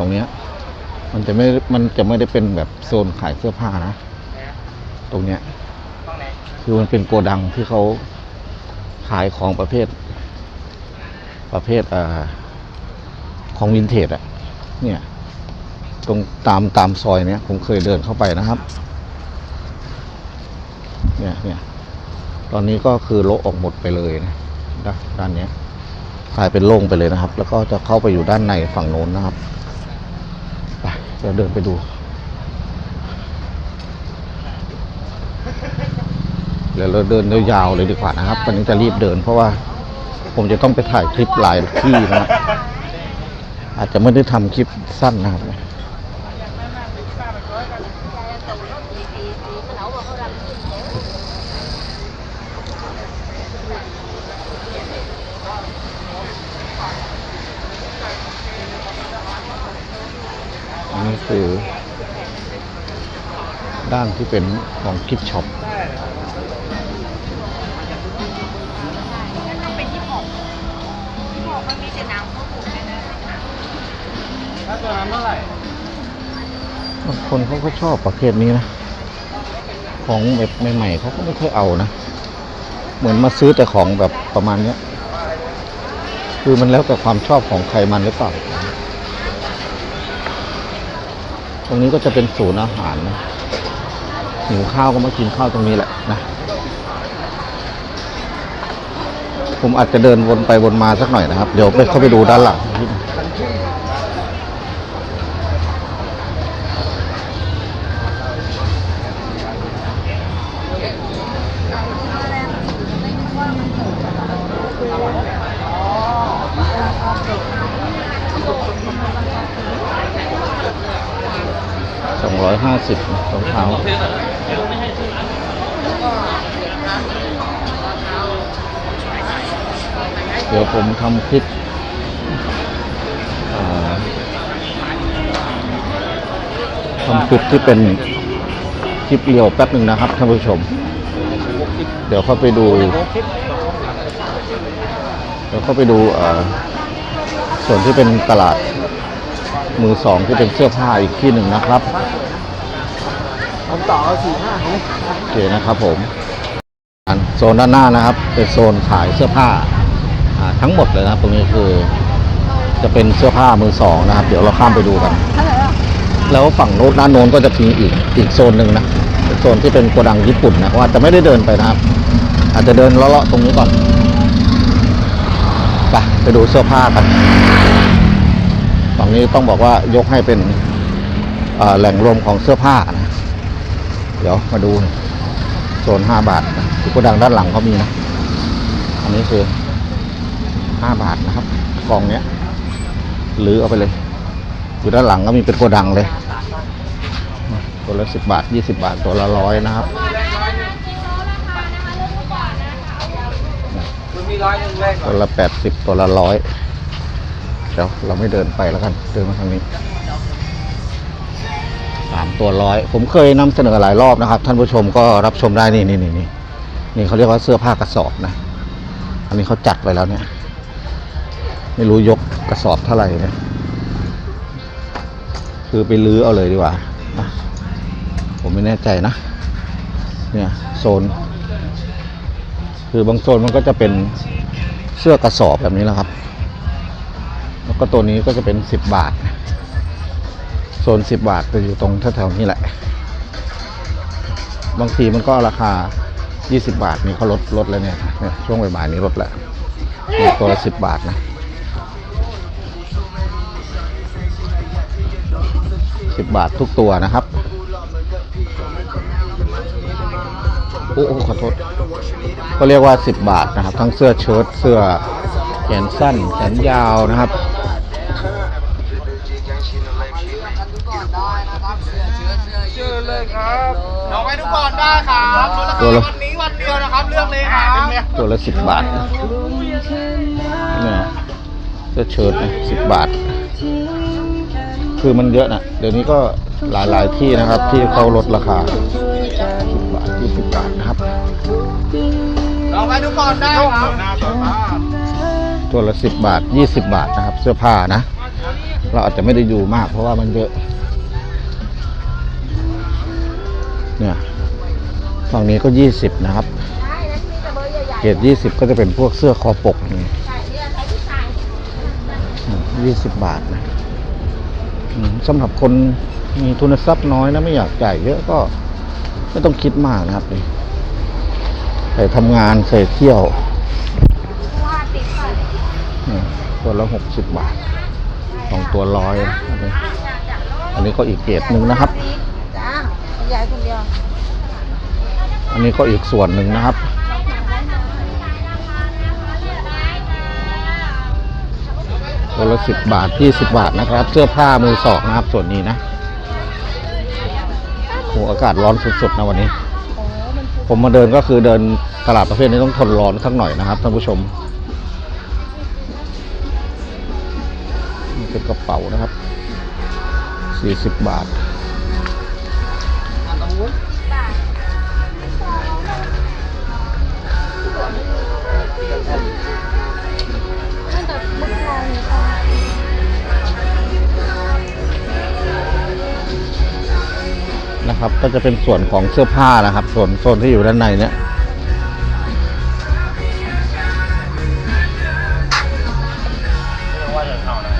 ตรงเนี้ย มันจะไม่มันจะไม่ได้เป็นแบบโซนขายเสื้อผ้านะ ตรงเนี้ย คือมันเป็นโกดังที่เขาขายของประเภท ประเภทอ่าของวินเทจอะเนี่ย ตรงตามตามซอยเนี้ยผมเคยเดินเข้าไปนะครับ เนี่ยเนี่ยตอนนี้ก็คือโละออกหมดไปเลยนะด้านนเนี้ยกลายเป็นโล่งไปเลยนะครับ แล้วก็จะเข้าไปอยู่ด้านในฝั่งโน้นนะครับ ดี๋ยวเดินไปดูเดี๋ยวเราเดินยาวๆเลยดีกว่านะครับวันนี้จะรีบเดิน เพราะว่าผมจะต้องไปถ่ายคลิปหลายที่นะครับอาจจะไม่ได้ทำคลิปสั้นนะครับ คือ ด้านที่เป็นของกิฟช็อปเป็นที่หกที่หกมันมีแต่หนังพวกผมเลยนะถ้าตัวนั้นเท่าไหร่บางคนเขาก็ชอบประเภทนี้นะ ของแบบใหม่ๆเขาก็ไม่ค่อยเอานะ เหมือนมาซื้อแต่ของแบบประมาณเนี้ย คือมันแล้วแต่ความชอบของใครมันหรือเปล่า ตรงนี้ก็จะเป็นศูนย์อาหารนะหิวข้าวก็มากินข้าวตรงนี้แหละนะ ผมอาจจะเดินวนไปวนมาสักหน่อยนะครับ เดี๋ยวไปเข้าไปดูด้านหลังนิดนึง สองร้อยห้า สิบรองเท้าเดี๋ยวผมทำคลิปทำคลิปที่เป็นคลิปเรียวแป๊บหนึ่งนะครับท่านผู้ชม เดี๋ยวเข้าไปดู เดี๋ยวเข้าไปดูส่วนที่เป็นตลาดมือสองที่เป็นเสื้อผ้าอีกที่หนึ่งนะครับ ผมต่อเอาสี่ห้าไหมโอเคนะครับผมโซนด้านหน้านะครับ เป็นโซนขายเสื้อผ้าทั้งหมดเลยนะครับตรงนี้คือ จะเป็นเสื้อผ้ามือสองนะครับ เดี๋ยวเราข้ามไปดูกัน แล้วฝั่งโน้นด้านโน้นก็จะมีอีกอีกโซนหนึ่งนะโซนที่เป็นโกดังญี่ปุ่นนะว่าจะไม่ได้เดินไปนะครับ อาจจะเดินเลาะๆตรงนี้ก่อนไปไปดูเสื้อผ้ากันฝั่งนี้ต้องบอกว่ายกให้เป็นแหล่งรวมของเสื้อผ้านะ เดี๋ยวมาดูโซนห้าบาทนะที่โกดังด้านหลังเขามีนะ อันนี้คือห้าบาทนะครับกล่องเนี้ยหรือเอาไปเลย อยู่ด้านหลังก็มีเป็นโกดังเลย ตัวละสิบบาทยี่สิบาทตัวละร้อยนะครับตัวละแปดสิบตัวละร้อยเดี๋ยวเราไม่เดินไปแล้วกัน เดินมาทางนี้ ตัวร้อย ผมเคยนำเสนอหลายรอบนะครับ ท่านผู้ชมก็รับชมได้นี่นี่นี่นี่นี่เขาเรียกว่าเสื้อผ้ากระสอบนะ อันนี้เขาจัดไว้แล้วเนี่ย ไม่รู้ยกกระสอบเท่าไหร่เนี่ยคือไปลื้อเอาเลยดีกว่า ผมไม่แน่ใจนะ เนี่ยโซน คือบางโซนมันก็จะเป็นเสื้อกระสอบแบบนี้แหละครับ แล้วก็ตัวนี้ก็จะเป็นสิบบาท โซนสิบบาทจะอยู่ตรงแถวๆนี้แหละ บางทีมันก็ราคา 20 บาทนี่เขาลดลดแล้วเนี่ยเนี่ยช่วงบ่ายๆนี้ลดแล้วตัวละสิบบาทนะสิบบาททุกตัวนะครับอ้โอ้ขอโทษ ก็เรียกว่า 10 บาทนะครับ ทั้งเสื้อเชิ้ตเสื้อแขนสั้นแขนยาวนะครับ ไปดูก่อนได้ครับลดราตัวคาละวันนี้วันเดียวนะครับเลือกเลยครับตัวละสิบบาทนะเนี่ยเสื้อเชิ้ตนะสิบบาท คือมันเยอะนะเดี๋ยวนี้ก็หลายๆที่นะครับ ที่เขาลดราคาสิบบาทยี่สิบบาทนะครับลองไปดูก่อนได้ครับตัวละสิบบาทยี่สิบบาทนะครับ เสื้อผ้านะ เราอาจจะไม่ได้อยู่มากเพราะว่ามันเยอะเนี่ย ฝั่งนี้ก็ยี่สิบนะครับใช่แล้วมีแต่เบอร์ใหญ่เกรดยี่สิบก็จะเป็นพวกเสื้อคอปกนี่ๆใช่เนี่ยใช้ที่ใส่ยี่สิบบาทนะอืมสำหรับคนมีทุนทรัพย์น้อยนะ ไม่อยากจ่ายเยอะก็ไม่ต้องคิดมากนะครับนี่ใส่ทำงานใส่เที่ยวว่าติดก่อนนี่ตัวละหกสิบบาทสองตัวร้อยนะอันนี้อันนี้ก็อีกเกรดหนึ่งนะครับจ้าคุณยายคนเดียว อันนี้ก็อีกส่วนหนึ่งนะครับ ตัวละสิบบาทยี่สิบบาทนะครับ เสื้อผ้ามือสองนะครับส่วนนี้นะโหอากาศร้อนสุดๆนะวันนี้ ผมมาเดินก็คือเดินตลาดประเภทนี้ต้องทนร้อนสักหน่อยนะครับท่านผู้ชมนี่เป็นกระเป๋านะครับสี่สิบบาท นะครับ ก็จะเป็นส่วนของเสื้อผ้านะครับ ส่วนโซนที่อยู่ด้านในเนี่ย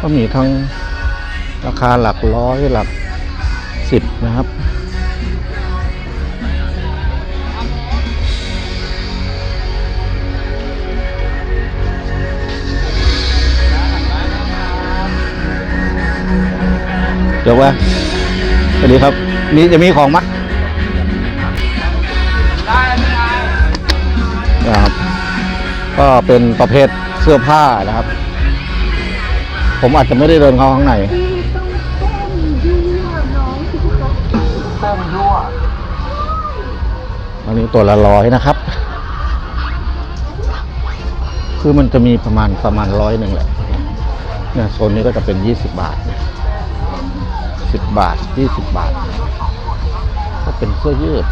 ก็มีทั้งราคาหลักร้อยหลักสิบนะครับเดี๋ยวว่าสวัสดีครับ มีจะมีของมั้ยนะครับ ก็เป็นประเภทเสื้อผ้านะครับ ผมอาจจะไม่ได้เดินเข้าข้างในอันนี้ตัวละร้อยนะครับ คือมันจะมีประมาณประมาณร้อยหนึ่งแหละเนี่ยโซนนี้ก็จะเป็นยี่สิบบาทสิบบาทยี่สิบบาท เป็นเสื้อยืด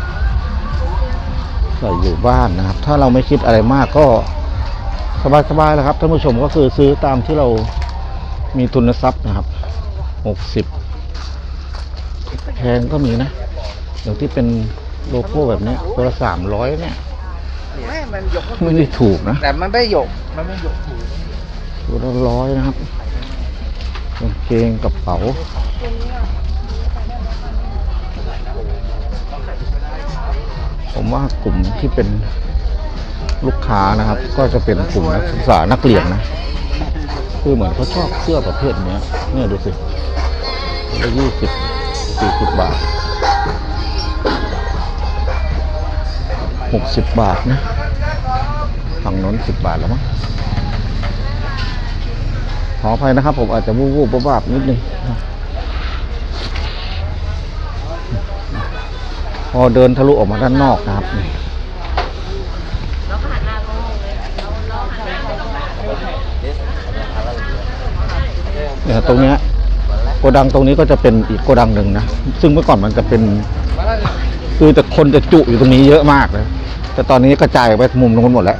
ใส่อยู่บ้านนะครับ ถ้าเราไม่คิดอะไรมากก็สบายๆแล้วครับท่านผู้ชมก็คือซื้อตามที่เรามีทุนทรัพย์นะครับหกสิบแพงก็มีนะอย่างที่เป็นโลโก้แบบเนี้ยตัวละสามร้อยเนี่ยไม่มันหยกก็ไม่ได้ถูกนะ แต่มันไม่หยก มันไม่หยกถูกตัวละร้อยนะครับกางเกงกระเป๋า ผมว่ากลุ่มที่เป็นลูกค้านะครับ ก็จะเป็นกลุ่มนักศึกษานักเรียนนะ คือเหมือนเขาชอบเสื้อประเภทเนี้ยเนี่ยดูสิละยี่สิบสี่สิบบาทหกสิบบาทนะฝั่งน้นสิบบาทแล้วมั้งขออภัยนะครับ ผมอาจจะวูบวูบบ้าบๆนิดนึงพ อเดินทะลุออกมาด้านนอกนะครับเนี่ยตรงเนี้ยโกดังตรงนี้ก็จะเป็นอีกโกดังหนึ่งนะ ซึ่งเมื่อก่อนมันจะเป็น คือแต่คนจะจุอยู่ตรงนี้เยอะมากเลย แต่ตอนนี้กระจายไปมุมตรงนู้นหมดแล้ว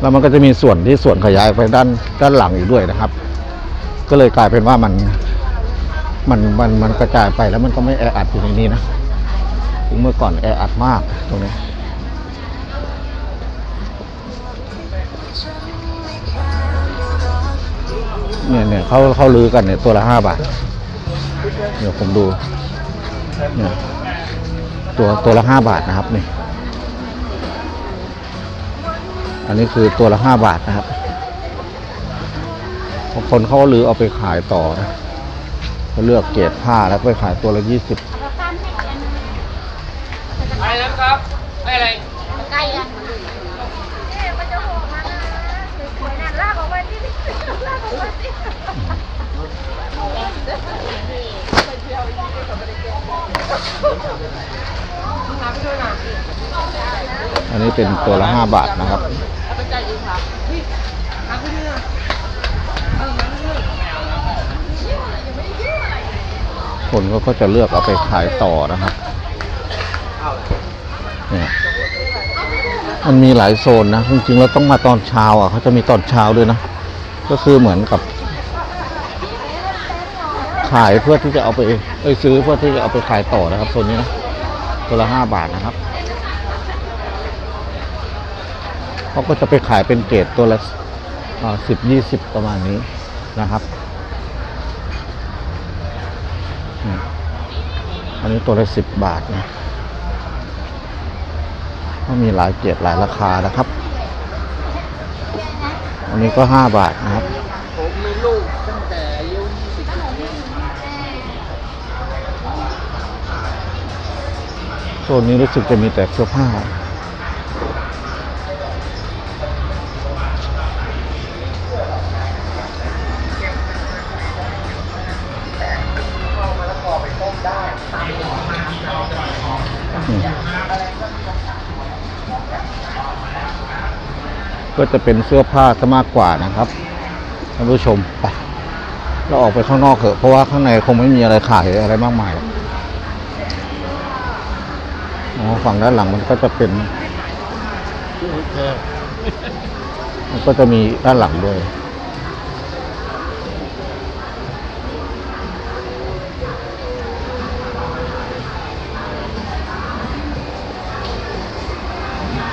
แล้วมันก็จะมีส่วนที่ส่วนขยายไปด้านด้านหลังอีกด้วยนะครับ ก็เลยกลายเป็นว่ามันมันมันมันกระจายไปแล้วมันก็ไม่แออัดอยู่ในนี้นะ เมื่อก่อนแออัดมากตรงนี้เนี่ยเนี่ยเขาเขาลือกันเนี่ยตัวละห้าบาทเดี๋ยวผมดูเนี่ยตัวตัวละห้าบาทนะครับนี่ อันนี้คือตัวละห้าบาทนะครับบางคนเขาลือเอาไปขายต่อนะเขาเลือกเกรดผ้าแล้วไปขายตัวละยี่สิบ อะไรนะครับไม่อะไรใกล้กันเอ๊ะมันจะโหดมานะสวยๆนั่นลากออกมาที่ลากออกมาที่อันนี้เป็นตัวละห้าบาทนะครับคนก็จะเลือกเอาไปขายต่อนะครับ เนี่ยมันมีหลายโซนนะจริงๆเราต้องมาตอนเช้าอะเขาจะมีตอนเช้าด้วยนะ ก็คือเหมือนกับ ขายเพื่อที่จะเอาไปเอ้ยซื้อเพื่อที่จะเอาไปขายต่อนะครับโซนนี้นะตัวละห้าบาทนะครับเขาก็จะไปขายเป็นเกรดตัวละสิบยี่สิบประมาณนี้นะครับอันนี้ตัวละสิบบาทนะ ก็มีหลายเกรดหลายราคานะครับ อันนี้ก็ห้าบาทนะครับ ผมมีลูกตั้งแต่อายุสิบโซนนี้รู้สึกจะมีแต่เสื้อผ้า ก็จะเป็นเสื้อผ้าซะมากกว่านะครับท่านผู้ชมไปเราออกไปข้างนอกเถอะเพราะว่าข้างในคงไม่มีอะไรขายอะไรมากมายอ๋อฝั่งด้านหลังมันก็จะเป็นมันก็จะมีด้านหลังด้วย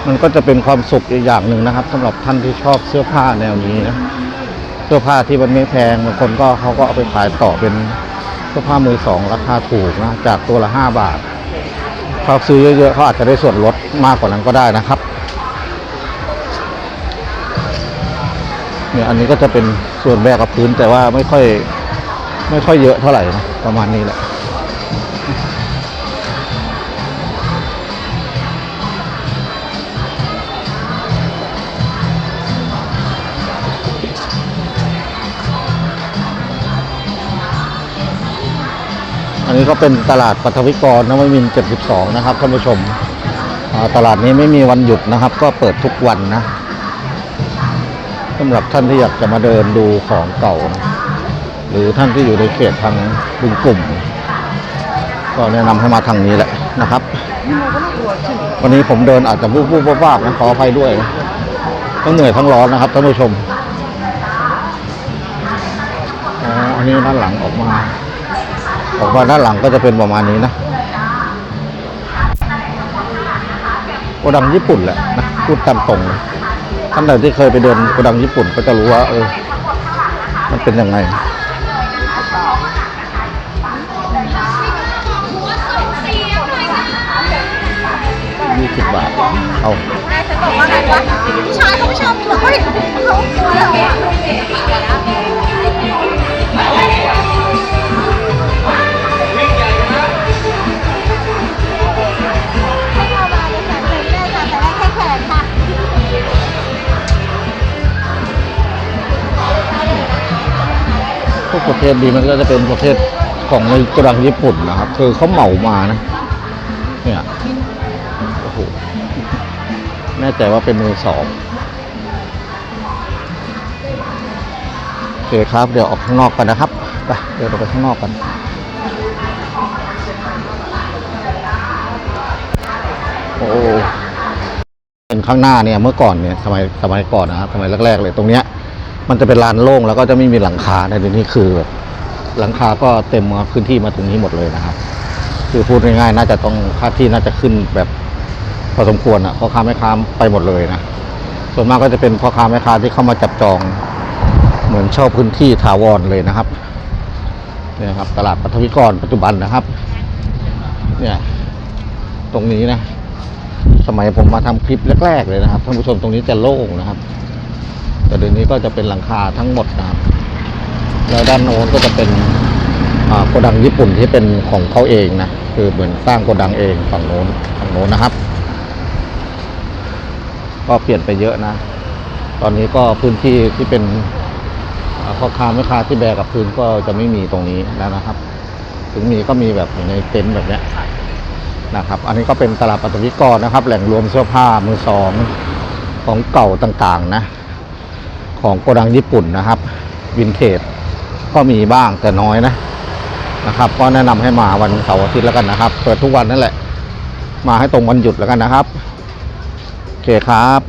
มันก็จะเป็นความสุขอีกอย่างหนึ่งนะครับสำหรับท่านที่ชอบเสื้อผ้าแนวนี้นะเสื้อผ้าที่มันไม่แพงบางคนก็เขาก็เอาไปขายต่อเป็นเสื้อผ้ามือสองราคาถูกนะจากตัวละห้าบาทเขาซื้อเยอะๆเขาอาจจะได้ส่วนลดมากกว่านั้นก็ได้นะครับเนี่ยอันนี้ก็จะเป็นส่วนแบกกับพื้นแต่ว่าไม่ค่อยไม่ค่อยเยอะเท่าไหร่นะประมาณนี้แหละ นนี้ก็เป็นตลาดปัทวิกรนวมินทร์72 นะครับท่านผู้ชม ตลาดนี้ไม่มีวันหยุดนะครับ ก็เปิดทุกวันนะสำหรับท่านที่อยากจะมาเดินดูของเก่านะหรือท่านที่อยู่ในเขตทางบึงกลุ่ม ก็แนะนำให้มาทางนี้แหละนะครับ วันนี้ผมเดินอาจจะวูบวูบวาบนะขออภัยด้วยทั้งเหนื่อยทั้งร้อนนะครับท่านผู้ชมอ๋ออันนี้ด้านหลังออกมา ออกมาด้านหลังก็จะเป็นประมาณนี้นะโกดังญี่ปุ่นแหละนะพูดตามตรงท่านใดที่เคยไปเดินโกดังญี่ปุ่นก็จะรู้ว่า เออ มันเป็นยังไงยี่สิบบาท เอาฉันบอกว่าไงวะผู้ชายเขาไม่ชอบเหรอเฮ้ยเขาเรา ประเภทนี้มันก็จะเป็นประเภทของในโกดังญี่ปุ่นนะครับ คือเขาเหมามานะ เนี่ยโอ้โหแน่ใจว่าเป็นมือสองโอเคครับ เดี๋ยวออกข้างนอกกันนะครับไปเดี๋ยวเราไปข้างนอกกันโอ้เป็นข้างหน้าเนี่ยเมื่อก่อนเนี่ยสมัยสมัยก่อนนะครับสมัยแรกๆเลยตรงเนี้ย มันจะเป็นลานโล่งแล้วก็จะไม่มีหลังคาในเดี๋ยวนี้คือแบบหลังคาก็เต็มมาพื้นที่มาตรงนี้หมดเลยนะครับ คือพูดง่ายๆน่าจะต้องค่าที่น่าจะขึ้นแบบพอสมควรอะพ่อค้าแม่ค้าไปหมดเลยนะส่วนมากก็จะเป็นพ่อค้าแม่ค้าที่เข้ามาจับจอง เหมือนเช่าพื้นที่ถาวรเลยนะครับเนี่ยครับ ตลาดปัทวิกรปัจจุบันนะครับ เนี่ยตรงนี้นะ สมัยผมมาทำคลิปแรกๆเลยนะครับท่านผู้ชมตรงนี้จะโล่งนะครับ แต่เดี๋ยวนี้ก็จะเป็นหลังคาทั้งหมดนะครับแล้วด้านโน้นก็จะเป็นโกดังญี่ปุ่นที่เป็นของเขาเองนะคือเหมือนสร้างโกดังเองฝั่งโน้นฝั่งโน้นนะครับ ก็เปลี่ยนไปเยอะนะ ตอนนี้ก็พื้นที่ที่เป็นพ่อค้าแม่ค้าที่แบกกับพื้นก็จะไม่มีตรงนี้แล้วนะครับ ถึงมีก็มีแบบอยู่ในเต็นท์แบบเนี้ยนะครับ อันนี้ก็เป็นตลาดปัตตวิกรนะครับ แหล่งรวมเสื้อผ้ามือสองของเก่าต่างๆ นะ ของโกดังญี่ปุ่นนะครับ วินเทจก็มีบ้างแต่น้อยนะนะครับ ก็แนะนำให้มาวันเสาร์อาทิตย์แล้วกันนะครับ เปิดทุกวันนั่นแหละ มาให้ตรงวันหยุดแล้วกันนะครับโอเคครับ